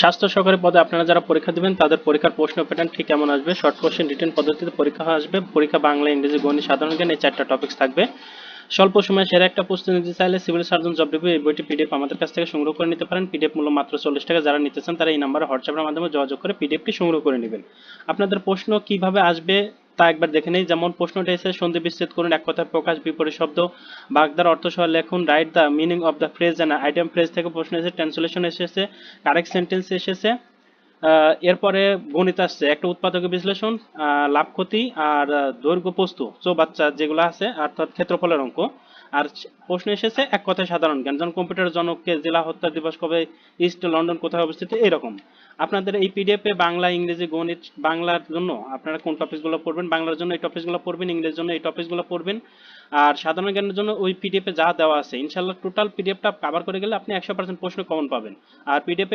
স্বাস্থ্য সহকারী পদে আপনারা যারা পরীক্ষা দেবেন, তাদের পরীক্ষার প্রশ্ন প্যাটার্ন ঠিক কেমন আসবে? শর্ট কোশ্চেন রিটেন পদ্ধতিতে পরীক্ষা আসবে। পরীক্ষা বাংলা, ইংরেজি, গণিত, সাধারণ জ্ঞান এই চারটা টপিক্স থাকবে। স্বল্প সময়ে সেরা একটা প্রস্তুতি নিতে চাইলে সিভিল সার্জন জব রিভিউ এই বইটি পিডিএফ আমাদের কাছ থেকে সংগ্রহ করে নিতে পারেন। পিডিএফ মূল্য মাত্র চল্লিশ টাকা। যারা নিতে চান, তারা এই নাম্বারে হোয়াটসঅ্যাপের মাধ্যমে যোগাযোগ করে পিডিএফটি সংগ্রহ করে নেবেন। আপনাদের প্রশ্ন কীভাবে আসবে তা একবার দেখে নেই। যেমন প্রশ্নটা এসে সন্ধি বিচ্ছেদ করুন, এক কথায় প্রকাশ, বিপরীত শব্দ, বাগদার অর্থ সহ লেখুন write the meaning of the phrase and item phrase থেকে প্রশ্ন এসে ট্রান্সলেশন এসেছে কারেক্ট সেন্টেন্স এসেছে। এরপরে গণিত আসছে, একটা উৎপাদক বিশ্লেষণ লাভ ক্ষতি আর দৈর্ঘ্য বস্তু, চৌবাচ্চা যেগুলো আছে, অর্থাৎ ক্ষেত্রফলের অঙ্ক। আর প্রশ্ন এসেছে, এক কথায় সাধারণ জ্ঞান। যেমন কম্পিউটার জনককে জেলা হত্যা দিবস কবে, ইস্ট লন্ডন কোথায় অবস্থিত, এরকম। আপনাদের এই পিডিএফ বাংলা, ইংরেজি, গণিত, বাংলার জন্য আপনারা কোন টপিকসগুলো পড়বেন, বাংলার জন্য এই টপিকসগুলো পড়বেন, ইংরেজির জন্য এই টপিকসগুলো পড়বেন। আর সাধারণ জ্ঞানের জন্য ওই পিডিএফ যা দেওয়া আছে ইনশাল্লাহ টোটাল পিডিএফটা কভার করে গেলে আপনি একশো পার্সেন্ট প্রশ্ন কমন পাবেন। আর পিডিএফ